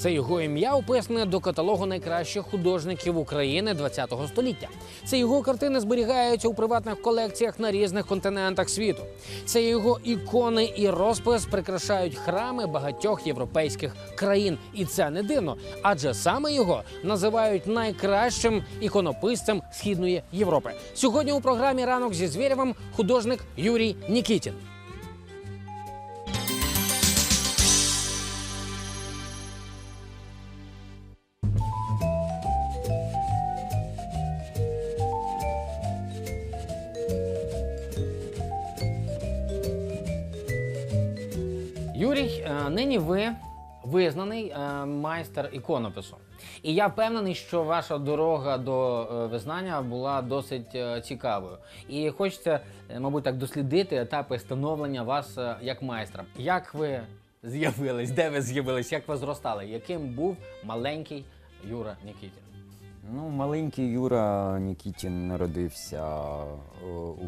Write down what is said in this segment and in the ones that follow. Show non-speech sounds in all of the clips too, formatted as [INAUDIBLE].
Це його ім'я описане до каталогу найкращих художників України ХХ століття. Це його картини зберігаються у приватних колекціях на різних континентах світу. Це його ікони і розпис прикрашають храми багатьох європейських країн, і це не дивно, адже саме його називають найкращим іконописцем східної Європи. Сьогодні у програмі Ранок зі Звєрєвим художник Юрій Нікітін. Нині ви визнаний е, майстер іконопису. І я впевнений, що ваша дорога до е, визнання була досить е, цікавою. І хочеться, е, мабуть, так дослідити етапи становлення вас е, як майстра. Як ви з'явились, де ви з'явились, як ви зростали? Яким був маленький Юра Нікітін? Ну, маленький Юра Нікітін народився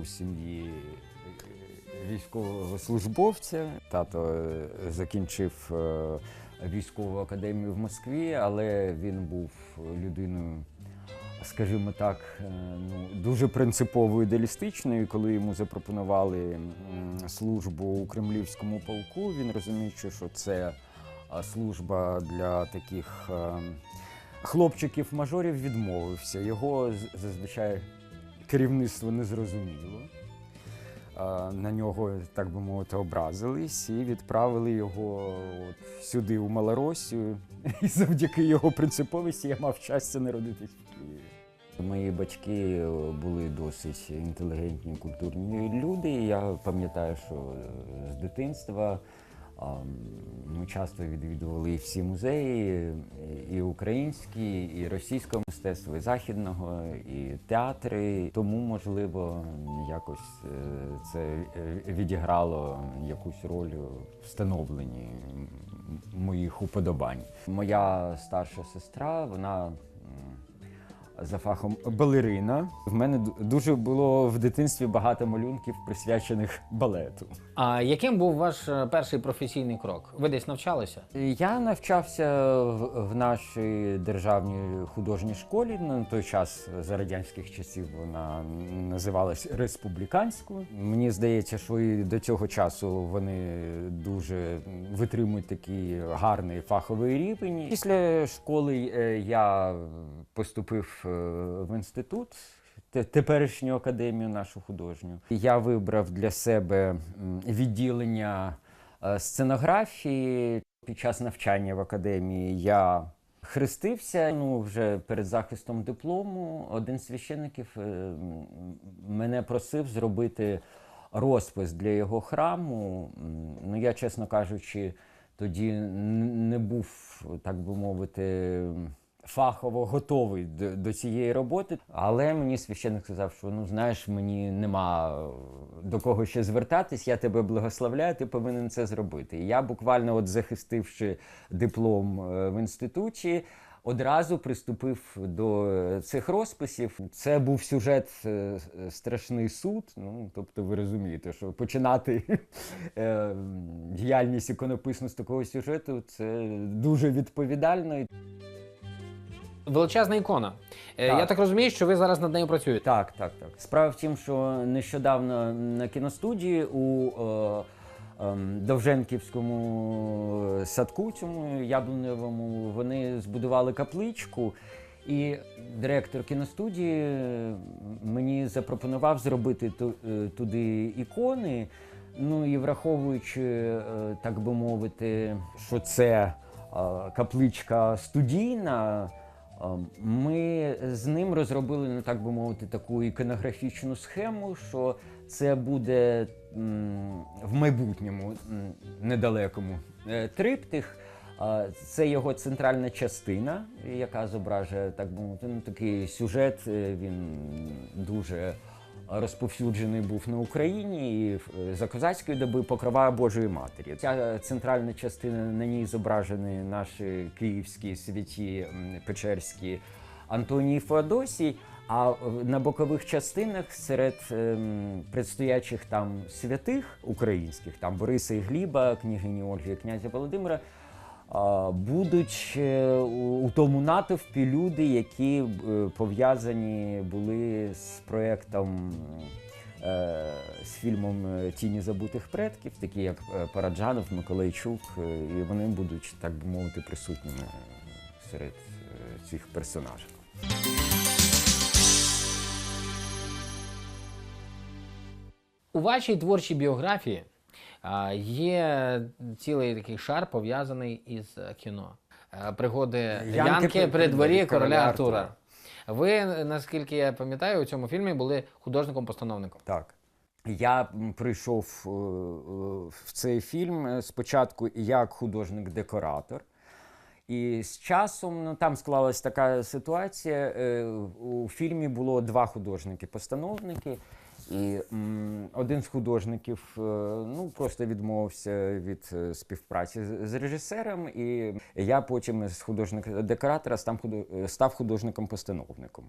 у сім'ї е, військового службовця. Тато е, закінчив е, військову академію в Москві, але він був людиною, скажімо так, е, ну, дуже принципово ідеалістичною. Коли йому запропонували службу у кремлівському полку, він розуміючи, що це служба для таких. хлопчиків-мажорів відмовився. Його зазвичай керівництво не зрозуміло. А, На нього, так би мовити, образились і відправили його от сюди, у Малоросію. [LAUGHS] І завдяки його принциповості я мав щастя народитись в Києві. Мої батьки е, були досить інтелігентні, культурні люди. Я пам'ятаю, що е, з дитинства ми часто відвідували всі музеї, і українські, і російського мистецтва, і західного, і театри. Тому, можливо, якось е, це е, відіграло якусь роль у встановленні моїх уподобань. Моя старша сестра, вона. За фахом балерина. В мене дуже було в дитинстві багато малюнків, присвячених балету. А яким був ваш е, перший професійний крок? Ви десь навчалися? Я навчався в, в нашій державній художній школі. На той час за радянських часів вона називалась республіканською. Мені здається, що і до цього часу вони дуже витримують такий гарний фаховий рівень. Після школи е, я поступив е, в інститут. Теперішню академію нашу художню я вибрав для себе відділення е, сценографії. Під час навчання в академії я хрестився. Ну, вже перед захистом диплому один з священників е, мене просив зробити розпис для його храму. Ну, я, чесно кажучи, тоді не був, так би мовити, фахово готовий до, до цієї роботи. Але мені священник сказав, що ну знаєш, мені нема е, до кого ще звертатись, я тебе благословляю, ти повинен це зробити. І я буквально, от захистивши диплом е, в інституті. Одразу приступив до цих розписів. Це був сюжет е, страшний суд. Ну тобто, ви розумієте, що починати [LAUGHS] діяльність іконописну з такого сюжету це дуже відповідально. Величезна ікона. Е, Так. Я так розумію, що ви зараз над нею працюєте. Так, так, так. Справа в тім, що нещодавно на кіностудії у е, ем, Довженківському садку, цьому яблуневому, вони збудували капличку. І директор кіностудії е, мені запропонував зробити ту- е, туди ікони. Ну і враховуючи, е, так би мовити, що це е, капличка студійна. Е, Ми з ним розробили, ну так би мовити, таку іконографічну схему, що це буде в майбутньому недалекому е, триптих. Це його центральна частина, яка зображує так би мовити, ну, такий сюжет. е, Він дуже розповсюджений був на Україні і е, за козацької доби покрова Божої Матері. Ця центральна частина на ній зображені наші київські святі Печерські Антоній Феодосій. А е, на бокових частинах серед ем, предстоячих там святих українських, там Бориса і Гліба, княгині Ольги, князя Володимира, будуть е, у тому натовпі люди, які е, пов'язані були з проєктом. е, З фільмом Тіні забутих предків, такі як Параджанов, Миколайчук, і вони будуть, так би мовити, присутніми серед цих персонажів. У вашій творчій біографії є цілий такий шар пов'язаний із е, кіно. Е, Пригоди Янки Янки, при- дворі короля короля Артура. Артура. Ви, наскільки я пам'ятаю, у цьому фільмі були художником-постановником. Так. Я прийшов е, в цей фільм спочатку як художник-декоратор. І з часом ну, там склалась така ситуація. У фільмі було два художники-постановники. І м, один з художників е, ну, просто відмовився від е, співпраці з, з режисером, і я потім з художника-декоратора став, худо- е, став художником-постановником.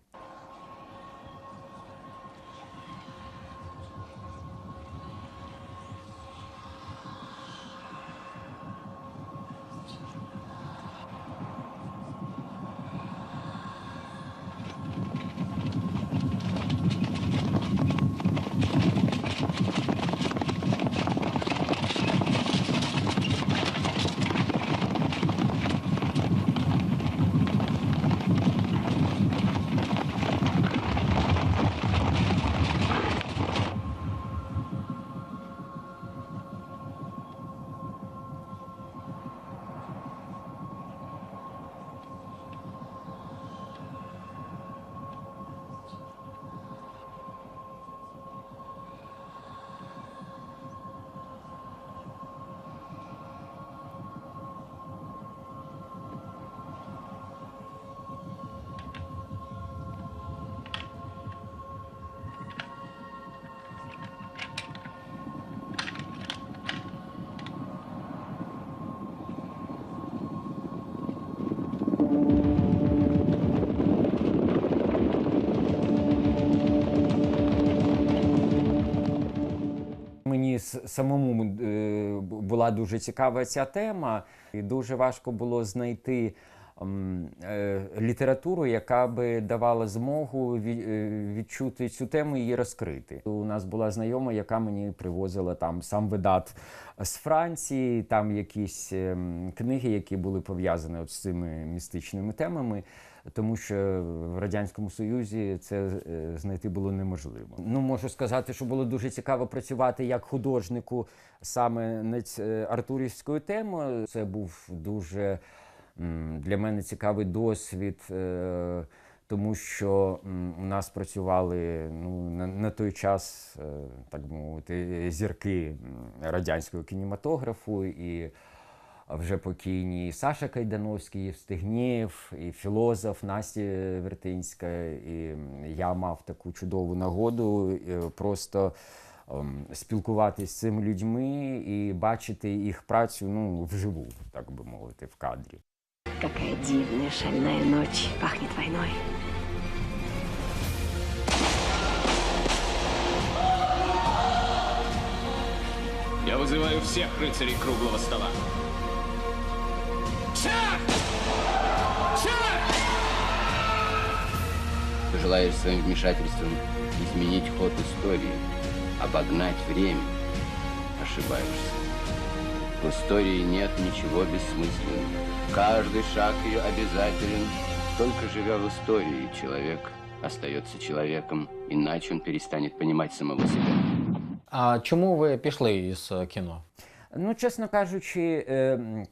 Самому е, була дуже цікава ця тема, і дуже важко було знайти е, літературу, яка би давала змогу е, відчути цю тему і її розкрити. У нас була знайома, яка мені привозила там сам видат з Франції, там якісь ем, книги, які були пов'язані з цими містичними темами. Тому що в радянському союзі це е, знайти було неможливо. Ну можу сказати, що було дуже цікаво працювати як художнику саме над е, артурівською темою. Це був дуже для мене цікавий досвід. е, Тому що у нас працювали ну, на, на той час, так мовити, зірки радянського кінематографу і вже покійні і Саша Кайдановський, і Стегнєєв, і філозоф Настя Вертинська. І я мав таку чудову нагоду е, просто ем, спілкуватися з цими людьми і бачити їх працю ну, вживу, так би мовити, в кадрі. Какая дивная шальная ночь пахнет войной. Я вызываю всех рыцарей круглого стола. Шаг! Шаг! Ты желаешь своим вмешательством изменить ход истории, обогнать время. Ошибаешься. В истории нет ничего бессмысленного. Каждый шаг ее обязателен. Только живя в истории, человек остается человеком, иначе он перестанет понимать самого себя. А чому ви пішли із е, кіно? Ну, чесно кажучи, е, м, е,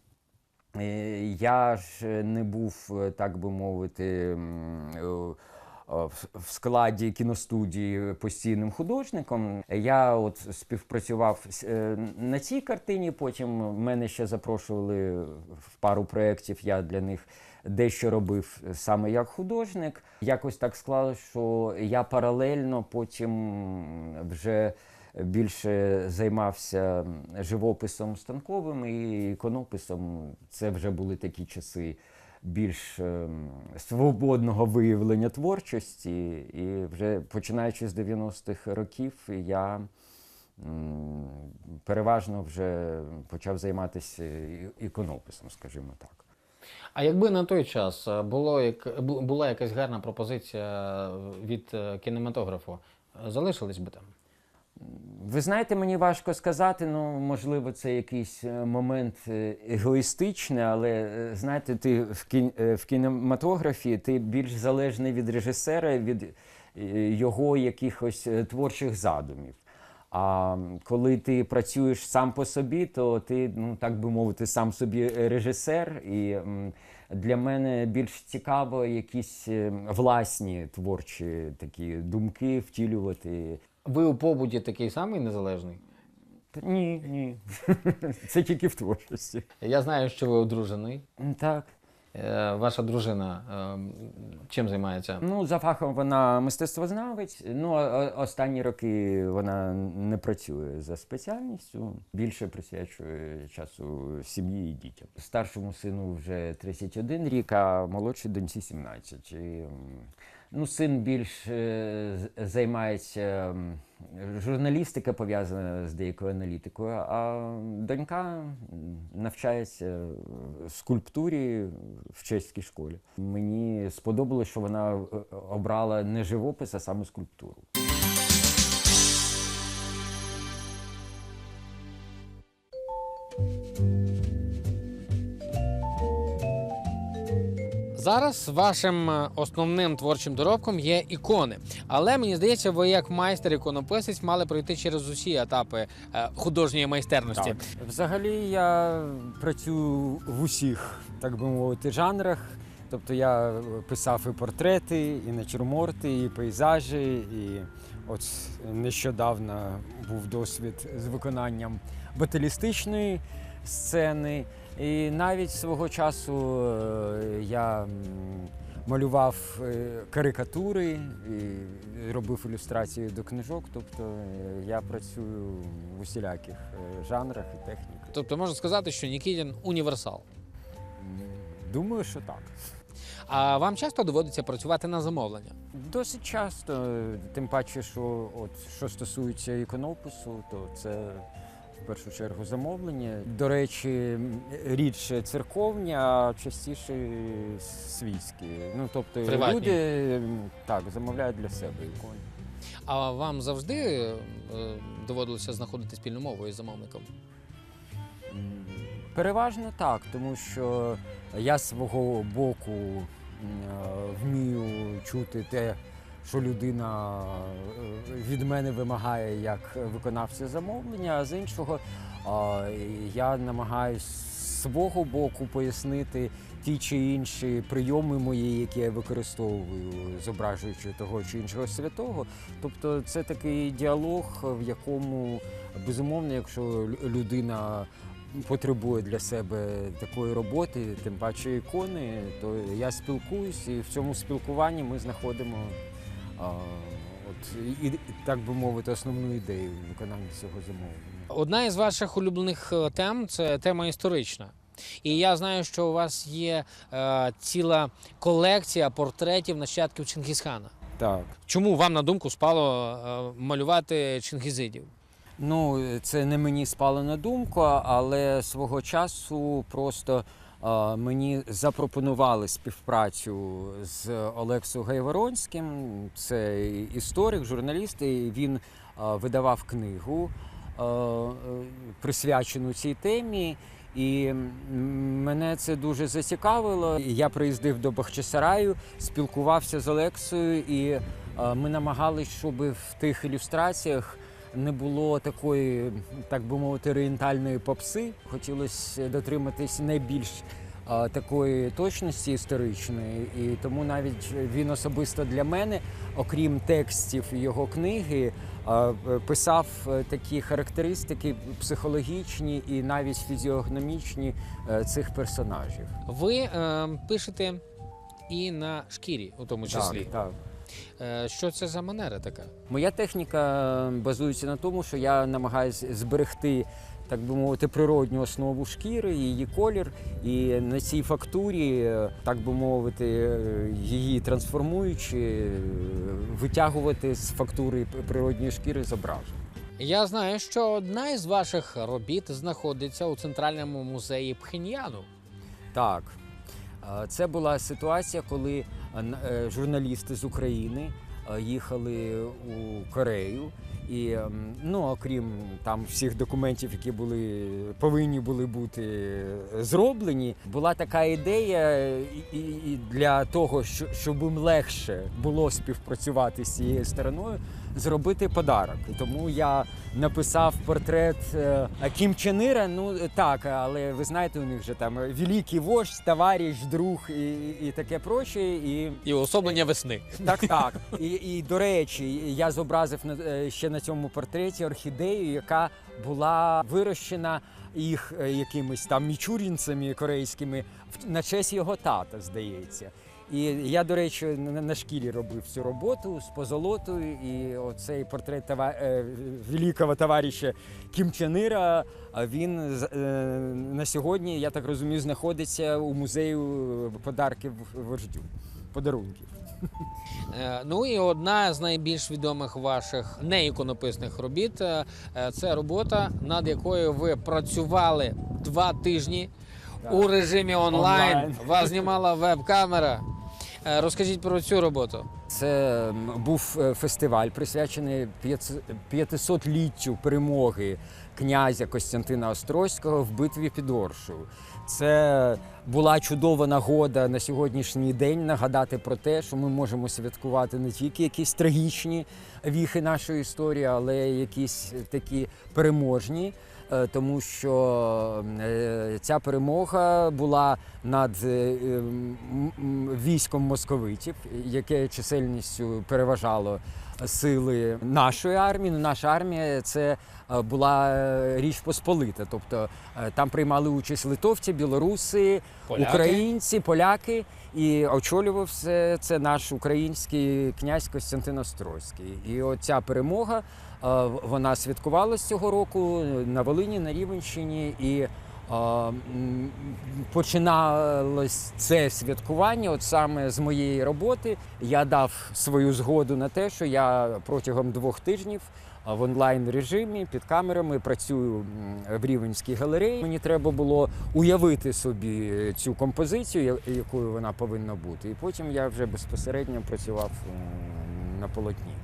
я ж не був, е, так би мовити, е, е, в складі кіностудії постійним художником. Я от співпрацював е, на цій картині. Потім мене ще запрошували в пару проєктів. Я для них дещо робив саме як художник. Якось так склалося, що я паралельно потім вже більше займався живописом станковим і іконописом. Це вже були такі часи більш ем, свободного виявлення творчості. І вже починаючи з 90-х років я переважно вже почав займатися іконописом, скажімо так. А якби на той час е, було як бу- була якась гарна пропозиція від е, кінематографу, залишились би там? Ви знаєте, мені важко сказати, ну можливо, це якийсь е, момент е, егоїстичний, але е, знаєте, ти в, кін... в кінематографі ти більш залежний від режисера, від його якихось творчих задумів. А коли ти працюєш сам по собі, то ти, ну так би мовити, сам собі режисер. І для мене більш цікаво якісь е, власні творчі такі думки втілювати. Ви у побуті такий самий незалежний? Ні, ні. [LAUGHS] Це тільки в творчості. Я знаю, що ви одружений. Так. Е, Ваша дружина е, чим займається? Ну, за фахом вона мистецтвознавець. Ну, останні роки вона не працює за спеціальністю, більше присвячує часу сім'ї і дітям. Старшому сину вже 31 рік, а молодшій доньці 17. І, м, ну, син більш е, займається журналістика пов'язана з деякою аналітикою, а донька навчається скульптурі в чеській школі. Мені сподобалось, що вона е, обрала не живопис, а саме скульптуру. Зараз вашим е, основним творчим доробком є ікони. Але мені здається, ви як майстер-іконописець мали пройти через усі етапи е, художньої майстерності. Взагалі я працюю в усіх, так би мовити, жанрах. Тобто я писав і портрети, і натюрморти, і пейзажі. І от нещодавно був досвід з виконанням баталістичної сцени. І навіть свого часу е, я малював е, карикатури і робив ілюстрації до книжок. Тобто е, я працюю в усіляких жанрах і техніках. Тобто можна сказати, що Нікітін універсал. Думаю, що так. А вам часто доводиться працювати на замовлення? Досить часто, тим паче, що от що стосується іконопису, то це в першу чергу замовлення. До речі, рідше церковні, а частіше свійські. Ну тобто Приватні. люди так замовляють для себе ікони. А вам завжди е, доводилося знаходити спільну мову із замовником? Переважно так, тому що я з свого боку е, вмію чути те, що людина е, від мене вимагає як виконавця замовлення, а з іншого я намагаюся свого боку пояснити ті чи інші прийоми мої, які я використовую, зображуючи того чи іншого святого. Тобто це такий діалог, в якому безумовно, якщо людина потребує для себе такої роботи, тим паче ікони, то я спілкуюсь, і в цьому спілкуванні ми знаходимо от, і, і, так би мовити, основну ідею виконання цього замовлення. Одна із ваших улюблених е, тем це тема історична. І я знаю, що у вас є е, ціла колекція портретів нащадків Чингісхана. Так. Чому вам на думку спало е, малювати чингізидів? Ну, це не мені спало на думку, але свого часу просто мені запропонували співпрацю з Олексою Гайворонським. Це історик, журналіст. і Він видавав книгу, присвячену цій темі. І мене це дуже зацікавило. Я приїздив до Бахчисараю, спілкувався з Олексою, і ми намагалися, щоб в тих ілюстраціях не було такої, так би мовити, орієнтальної попси. Хотілося дотриматись найбільш такої точності історичної, і тому навіть він особисто для мене, окрім текстів його книги, писав такі характеристики психологічні і навіть фізіогномічні е, цих персонажів. Ви е, пишете і на шкірі, у тому числі. Так, так. Е, що це за манера така? Моя техніка базується на тому, що я намагаюся зберегти, так би мовити, природню основу шкіри, її колір, і на цій фактурі, так би мовити, її трансформуючи, витягувати з фактури природньої шкіри зображення. Я знаю, що одна із ваших робіт знаходиться у центральному музеї Пхеньяну. Так. Е, Це була ситуація, коли журналісти з України е, їхали у Корею. І ем, ну, окрім там всіх документів, які були повинні були бути е, зроблені, була така ідея і, і, для того, що, щоб їм легше було співпрацювати з цією стороною, зробити подарок. І тому я написав портрет е, Кім Чен. Ну так, але ви знаєте, у них же там е, великий вождь, товариш, друг і, і, таке проще. І І уособлення весни. так, так. [LAUGHS] І, і до речі, я зобразив на е, ще на цьому портреті орхідею, яка була вирощена їх якимись там мічурінцями корейськими на честь його тата, здається. І я, до речі, на, шкірі робив цю роботу з позолотою. І оцей портрет това, е, великого товариша Кім Чен Іра, а він е, на сьогодні, я так розумію, знаходиться у музею подарків вождю, подарунків. Е, Ну і одна з найбільш відомих ваших неіконописних робіт це робота, над якою ви працювали два тижні Так. у режимі онлайн. Онлайн. Вас знімала веб-камера. Е, Розкажіть про цю роботу. Це був е, фестиваль, присвячений 500-літтю перемоги князя Костянтина Острозького в битві під Оршею. Це була чудова нагода на сьогоднішній день нагадати про те, що ми можемо святкувати не тільки якісь трагічні віхи нашої історії, але й якісь такі переможні. Е, Тому що е, ця перемога була над е, військом московитів, яке чисельністю переважало сили нашої армії. Ну, наша армія це була річ посполита. Тобто там приймали участь литовці, білоруси, Поляки. українці, поляки. І очолював все це наш український князь Костянтин Острозький. І оця перемога вона святкувалась цього року на Волині, на Рівенщині. І починалось це святкування от саме з моєї роботи. Я дав свою згоду на те, що я протягом двох тижнів в онлайн режимі під камерами працюю в Рівенській галереї. Мені треба було уявити собі цю композицію, якою вона повинна бути. І потім я вже безпосередньо працював на полотні.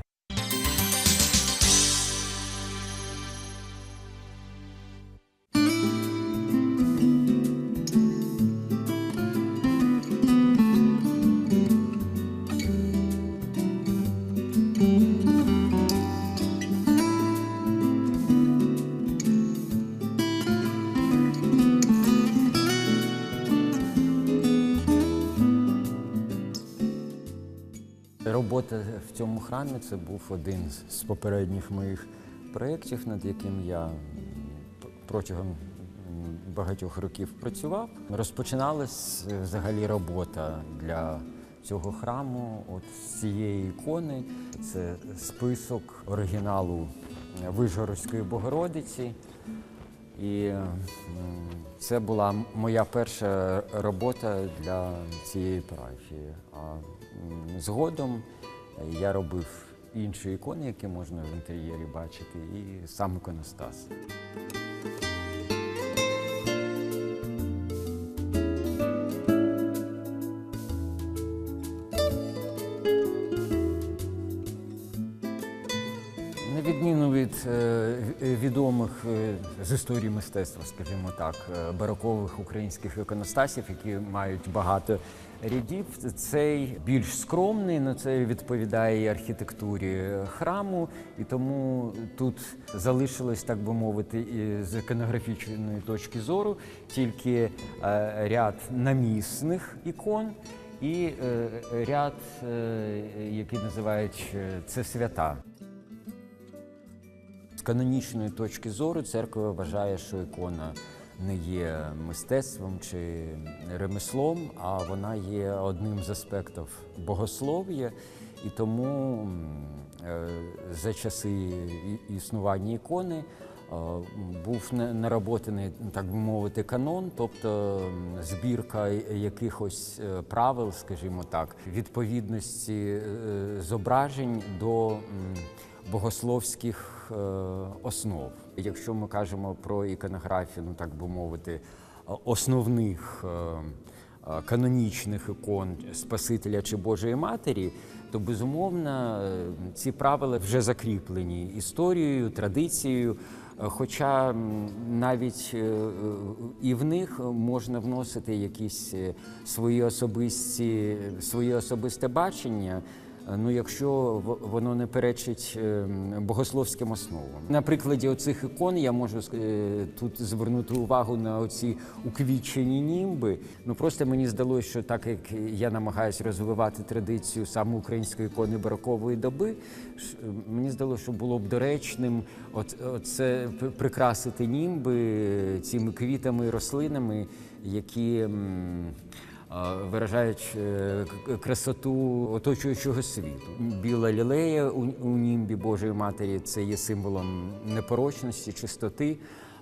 Робота в цьому храмі це був один з- попередніх моїх проєктів, над яким я протягом багатьох років працював. Розпочиналась е, взагалі робота для цього храму, от з цієї ікони. Це список оригіналу е, Вижгородської Богородиці. І це була моя перша робота для цієї парафії. Згодом я робив інші ікони, які можна в інтер'єрі бачити, і сам іконостас. Відміну від е, відомих е, з історії мистецтва, скажімо так, е, барокових українських іконостасів, які мають багато рядів, цей більш скромний, але це відповідає архітектурі храму, і тому тут залишилось, так би мовити, і з іконографічної точки зору тільки ряд намісних ікон. І е, ряд, е, який називають це свята. Канонічної точки зору церква вважає, що ікона не є мистецтвом чи ремеслом, а вона є одним з аспектів богослов'я. І тому е, за часи існування ікони е, був на- наработаний, так би мовити, канон, тобто збірка якихось е, правил, скажімо так, відповідності зображень до богословських е, основ. Якщо ми кажемо про іконографію, ну так би мовити, основних е, е, канонічних ікон Спасителя чи Божої Матері, то безумовно ці правила вже закріплені історією, традицією. Хоча навіть і в них можна вносити якісь свої особисті, своє особисте бачення. Е, Ну, якщо воно не перечить е, богословським основам. На прикладі оцих ікон я можу е, тут звернути увагу на оці уквічені німби. Ну просто мені здалося, що так як я намагаюся розвивати традицію саме української ікони барокової доби, мені здалося, що було б доречним от, оце прикрасити німби цими квітами і рослинами, які. Виражають е, красоту оточуючого світу. Біла лілея у німбі Божої Матері це є символом непорочності, чистоти.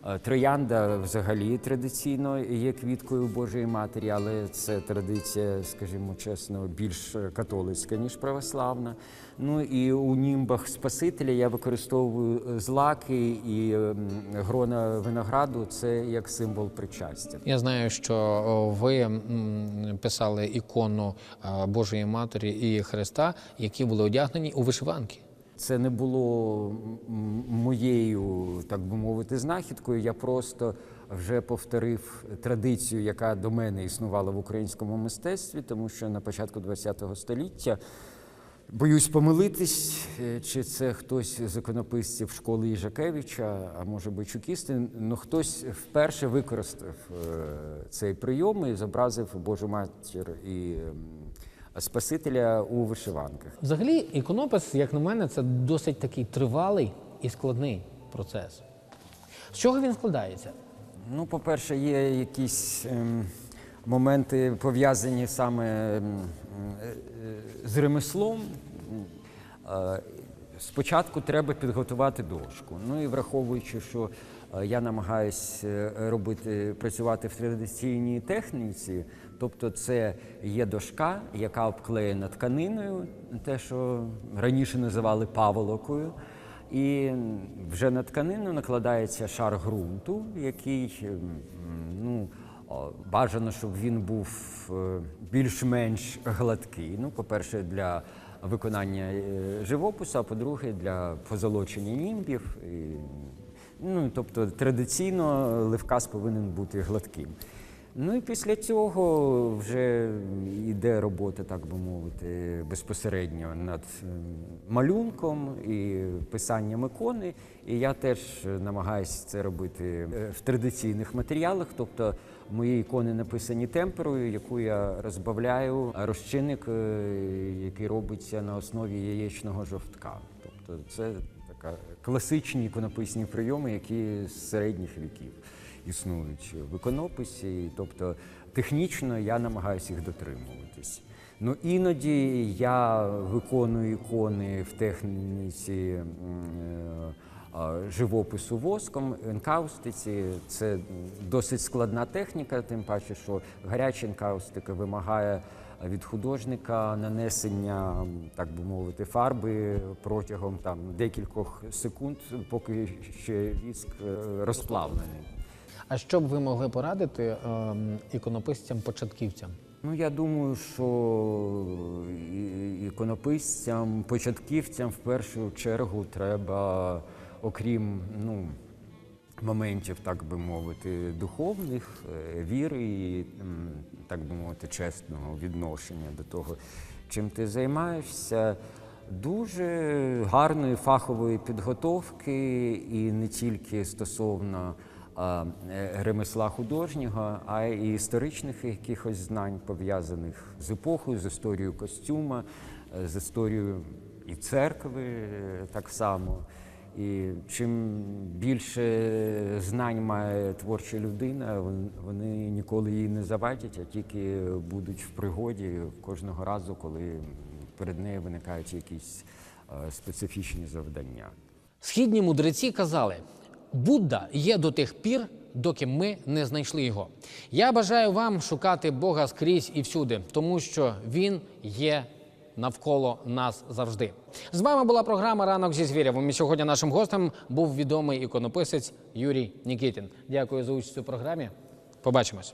Е, Троянда взагалі традиційно є квіткою Божої Матері, але це традиція, скажімо чесно, більш католицька, ніж православна. Ну і у німбах Спасителя я використовую е, злаки і грона винограду це як символ причастя. Я знаю, що ви писали ікону е, Божої Матері і Христа, які були одягнені у вишиванки. Це не було моєю, так би мовити, знахідкою. Я просто вже повторив традицію, яка до мене існувала в українському мистецтві, тому що на початку ХХ століття. Боюсь помилитись, е, чи це хтось з іконописців школи Їжакевича, а може Бойчукісти, ну хтось вперше використав е, цей прийом і зобразив Божу матір і Спасителя у вишиванках. Взагалі, іконопис, як на мене, це досить такий тривалий і складний процес. З чого він складається? Ну, по-перше, є якісь ем, моменти пов'язані саме ем, е, е, з ремеслом. Е, Спочатку треба підготувати дошку. Ну і враховуючи, що е, я намагаюся робити, працювати в традиційній техніці, тобто це є дошка, яка обклеєна тканиною, те, що раніше називали паволокою. І вже на тканину накладається шар ґрунту, який ну, бажано, щоб він був е, більш-менш гладкий. Ну, по-перше, для виконання е, живопису, а по-друге, для позолочення німбів. І, ну, тобто традиційно ливкас повинен бути гладким. Ну і після цього вже йде робота, так би мовити, безпосередньо над малюнком і писанням ікони. І я теж намагаюся це робити е, в традиційних матеріалах. Тобто мої ікони написані темперою, яку я розбавляю, розчинник, е, який робиться на основі яєчного жовтка. Тобто це така класичні іконописні прийоми, які з середніх віків існують в іконописі. Тобто технічно я намагаюся їх дотримуватись. Ну іноді я виконую ікони в техніці е, живопису воском, енкаустиці. Це досить складна техніка, тим паче, що гаряча енкаустика вимагає від художника нанесення, так би мовити, фарби протягом там декількох секунд, поки ще віск е, розплавлений. А що б ви могли порадити ем, іконописцям-початківцям? Ну, я думаю, що іконописцям, початківцям в першу чергу треба, окрім ну, моментів, так би мовити, духовних, е, віри і, так би мовити, чесного відношення до того, чим ти займаєшся. Дуже гарної фахової підготовки, і не тільки стосовно е, ремесла художнього, а й історичних якихось знань, пов'язаних з епохою, з історією костюма, е, з історією і церкви е, так само. І чим більше знань має творча людина, вони ніколи їй не завадять, а тільки будуть в пригоді кожного разу, коли перед нею виникають якісь е, специфічні завдання. Східні мудреці казали: Будда є до тих пір, доки ми не знайшли його. Я бажаю вам шукати Бога скрізь і всюди, тому що він є навколо нас завжди. З вами була програма Ранок зі звірявом. І сьогодні нашим гостем був відомий іконописець Юрій Нікітін. Дякую за участь у програмі. Побачимось.